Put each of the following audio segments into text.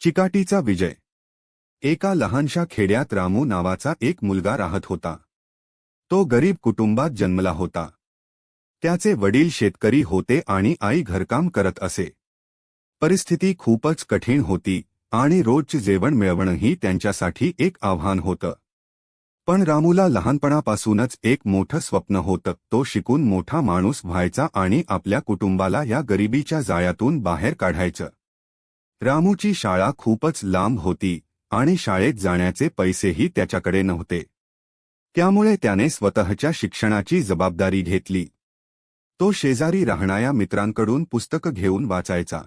चिकाटीचा विजय. एका लहानशा खेड्यात रामू नावाचा एक मुलगा राहत होता. तो गरीब कुटुंबात जन्मला होता. त्याचे वडील शेतकरी होते आणि आई घरकाम करत असे. परिस्थिती खूपच कठीण होती आणि रोजचे जेवण मिळवणंही त्यांच्यासाठी एक आव्हान होतं. पण रामूला लहानपणापासूनच एक मोठं स्वप्न होतं. तो शिकून मोठा माणूस व्हायचा आणि आपल्या कुटुंबाला या गरिबीच्या जाळ्यातून बाहेर काढायचं. रामूची शाळा खूपच लांब होती आणि शाळेत जाण्याचे पैसेही त्याच्याकडे नव्हते. त्यामुळे त्याने स्वतःच्या शिक्षणाची जबाबदारी घेतली. तो शेजारी राहणाऱ्या मित्रांकडून पुस्तकं घेऊन वाचायचा.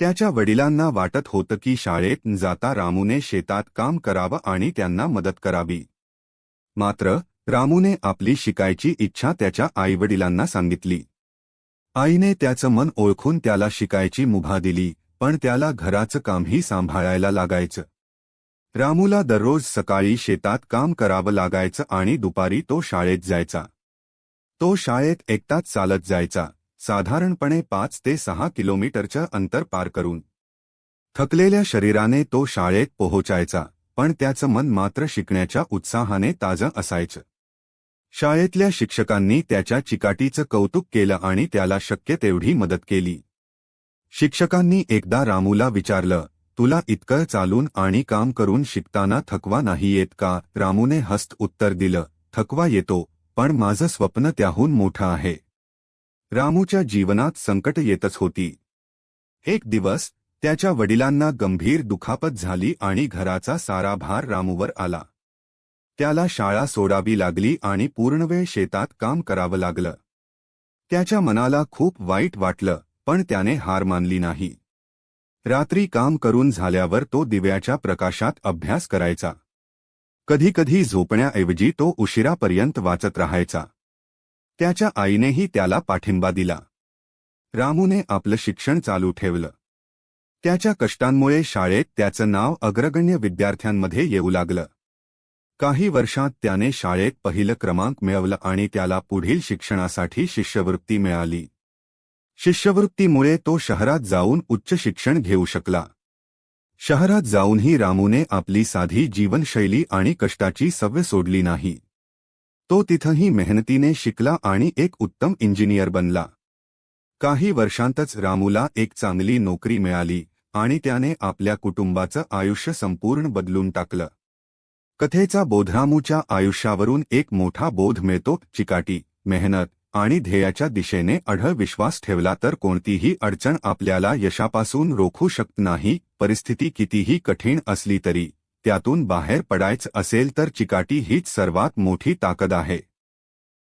त्याच्या वडिलांना वाटत होतं की शाळेत जाता रामूने शेतात काम करावं आणि त्यांना मदत करावी. मात्र रामूने आपली शिकायची इच्छा त्याच्या आईवडिलांना सांगितली. आईने त्याचं मन ओळखून त्याला शिकायची मुभा दिली. पण त्याला घराचं कामही सांभाळायला लागायचं. रामूला दररोज सकाळी शेतात काम करावं लागायचं आणि दुपारी तो शाळेत जायचा. तो शाळेत एकटाच चालत जायचा साधारणपणे पाच ते सहा किलोमीटरचं अंतर पार करून. थकलेल्या शरीराने तो शाळेत पोहोचायचा पण त्याचं मन मात्र शिकण्याच्या उत्साहाने ताजं असायचं. शाळेतल्या शिक्षकांनी त्याच्या चिकाटीचं कौतुक केलं आणि त्याला शक्य तेवढी मदत केली. शिक्षकांनी एकदा रामूला विचारलं तुला इतकं चालून आणि काम करून शिकताना थकवा नाही येत का? रामूने हस्त उत्तर दिलं थकवा येतो पण माझं स्वप्न त्याहून मोठं आहे. रामूच्या जीवनात संकट येतच होती. एक दिवस त्याच्या वडिलांना गंभीर दुखापत झाली आणि घराचा सारा भार रामूवर आला. त्याला शाळा सोडावी लागली आणि पूर्णवेळ शेतात काम करावं लागलं. त्याच्या मनाला खूप वाईट वाटलं पण त्याने हार मानली नाही. रात्री काम करून झाल्यावर तो दिव्याच्या प्रकाशात अभ्यास करायचा. कधीकधी झोपण्याऐवजी तो उशिरापर्यंत वाचत राहायचा. त्याच्या आईनेही त्याला पाठिंबा दिला. रामूने आपलं शिक्षण चालू ठेवलं. त्याच्या कष्टांमुळे शाळेत त्याचं नाव अग्रगण्य विद्यार्थ्यांमध्ये येऊ लागलं. काही वर्षात त्याने शाळेत पहिलं क्रमांक मिळवलं आणि त्याला पुढील शिक्षणासाठी शिष्यवृत्ती मिळाली. शिष्यवृत्तीमुळे तो शहरात जाऊन उच्च शिक्षण घेऊ शकला. शहरात जाऊनही रामूने आपली साधी जीवनशैली आणि कष्टाची सवय सोडली नाही. तो तिथंही मेहनतीने शिकला आणि एक उत्तम इंजिनियर बनला. काही वर्षांतच रामूला एक चांगली नोकरी मिळाली आणि त्याने आपल्या कुटुंबाचं आयुष्य संपूर्ण बदलून टाकलं. कथेचा बोधरामूच्या आयुष्यावरून एक मोठा बोध मिळतो चिकाटी मेहनत आणि ध्येयाच्या दिशेने अढळ विश्वास ठेवला तर कोणतीही अडचण आपल्याला यशापासून रोखू शकत नाही. परिस्थिती कितीही कठीण असली तरी त्यातून बाहेर पडायचं असेल तर चिकाटी हीच सर्वात मोठी ताकद आहे.